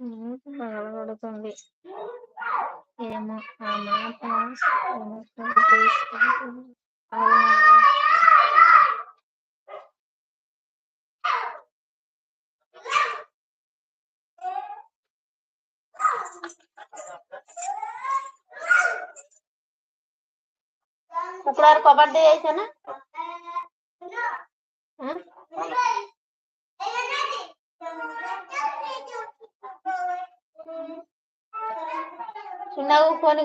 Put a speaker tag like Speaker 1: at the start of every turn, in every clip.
Speaker 1: పగలగొడుతుంది ఏమో ఆ మాట వెనక్కి తీసుకుంటుంది. అవునా କୁନାକୁ ଫୋନ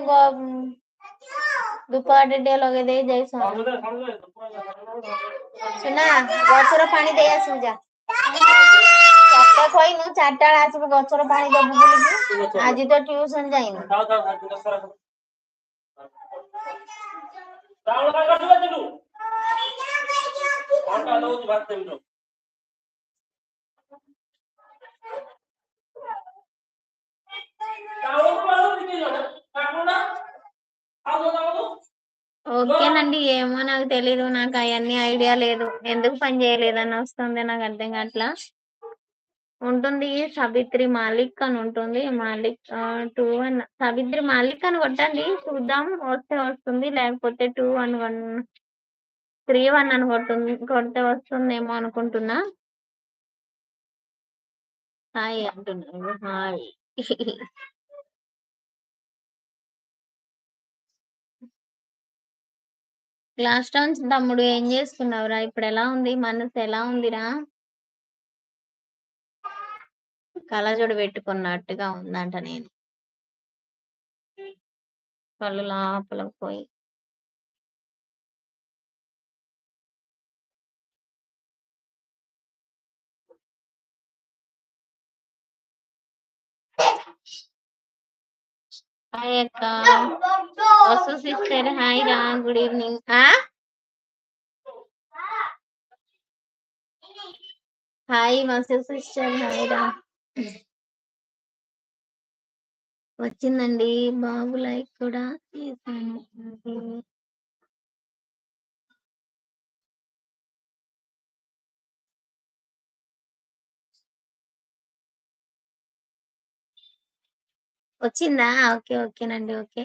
Speaker 1: ଧୂପକାଠି ଟିକେ ଲଗେଇ ଦେଇ ଯାଇଛୁ ସୁନା ଗଛର ପାଣି ଦେଇ ଆସିବୁ ଯା ଚାରିଟା ଖୋଇନୁ ଚାରିଟା ବେଳେ ଆସିବୁ ଗଛର ପାଣି ଦବୁ ବୋଲିକି ଆଜି ତ ଟିଉସନ ଯାଇନି
Speaker 2: ଚାଉଳ
Speaker 1: ఓకేనండి ఏమో నాకు తెలీదు నాకు అవన్నీ ఐడియా లేదు. ఎందుకు పని చేయలేదని వస్తుంది నాకు అర్థం కావట్లా? ఉంటుంది సబిత్రి మాలిక్ అని ఉంటుంది. మాలిక్ టూ వన్ సవిత్రి మాలిక్ అని కొట్టండి చూద్దాం వస్తే వస్తుంది లేకపోతే two one one three one అని కొట్టుంది కొడితే వస్తుందేమో అనుకుంటున్నా. హాయ్ అంటున్నాడు హాయ్. లాస్ట్ టైం తమ్ముడు ఏం చేసుకున్నావురా ఇప్పుడు ఎలా ఉంది? మనసు ఎలా ఉందిరా? కళజోడు పెట్టుకున్నట్టుగా ఉందంట నేను. కళ్ళు లోపలకు పోయి. హాయ్ అక్క వసు సిస్టర్ హాయ్ రా గుడ్ ఈవినింగ్ ఆ హాయ్ వసు సిస్టర్ హాయ్ రా వచ్చిందండి. బాబు లైక్ కూడా చేశాను. వచ్చిందా? ఓకే ఓకేనండి ఓకే.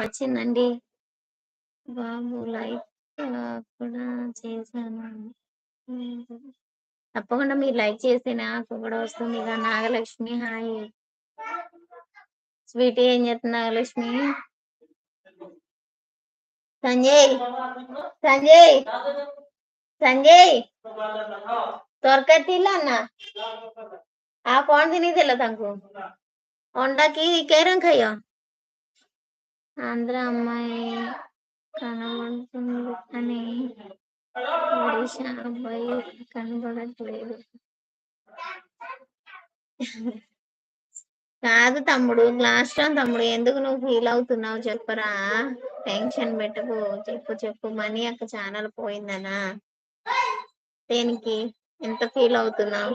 Speaker 1: వచ్చిందండి. బాబు లైక్ కూడా చేశాను. తప్పకుండా మీరు లైక్ చేస్తే నాకు కూడా వస్తుంది ఇక నాగలక్ష్మి. హాయ్. స్వీట్ ఏం చెప్తుంది నాగలక్ష్మి? సంజయ్ సంజయ్ సంజయ్ త్వరగా తిల్లా అన్న. ఆ కోణ తినేదిಲ್ಲ తనకు వండకి కేరం కయ్యా ఆంధ్ర అమ్మాయి కనబడుతుంది అని అబ్బాయి కనబడట్లేదు. కాదు తమ్ముడు లాస్ట్ టైం తమ్ముడు ఎందుకు నువ్వు ఫీల్ అవుతున్నావు చెప్పరా? టెన్షన్ పెట్టకు చెప్పు చెప్పు మనీ అక్క ఛానల్ పోయిందనా? దేనికి? ఎంత ఫీల్ అవుతున్నావు?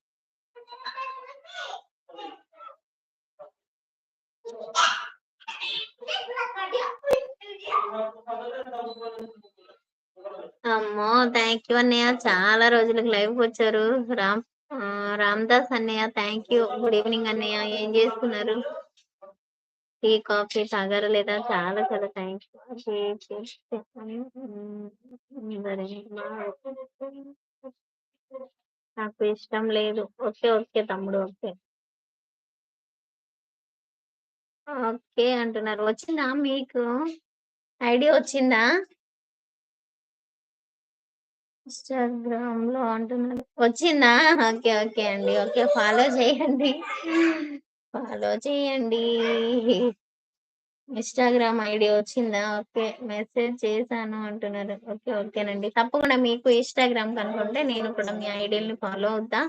Speaker 1: అమ్మో థ్యాంక్ యూ అన్నయ్య. చాలా రోజులకు లైవ్ వచ్చారు. రామ్ రామ్దాస్ అన్నయ్య థ్యాంక్ యూ గుడ్ ఈవినింగ్ అన్నయ్య. ఏం చేస్తున్నారు? టీ కాఫీ తాగారు లేదా? చాలా చాలా థ్యాంక్ నాకు ఇష్టం లేదు. ఓకే ఓకే తమ్ముడు ఓకే. ఓకే అంటున్నారు. వచ్చిందా మీకు? ఐడియా వచ్చిందా? ఇన్స్టాగ్రామ్లో అంటున్నారు వచ్చిందా? ఓకే ఓకే అండి. ఓకే ఫాలో చేయండి. ఫాలో చేయండి. ఇన్స్టాగ్రామ్ ఐడి వచ్చిందా? ఓకే మెసేజ్ చేశాను అంటున్నారు. ఓకే ఓకేనండి. తప్పకుండా మీకు ఇన్స్టాగ్రామ్ కనుకుంటే నేను కూడా మీ ఐడిని ఫాలో అవుతా.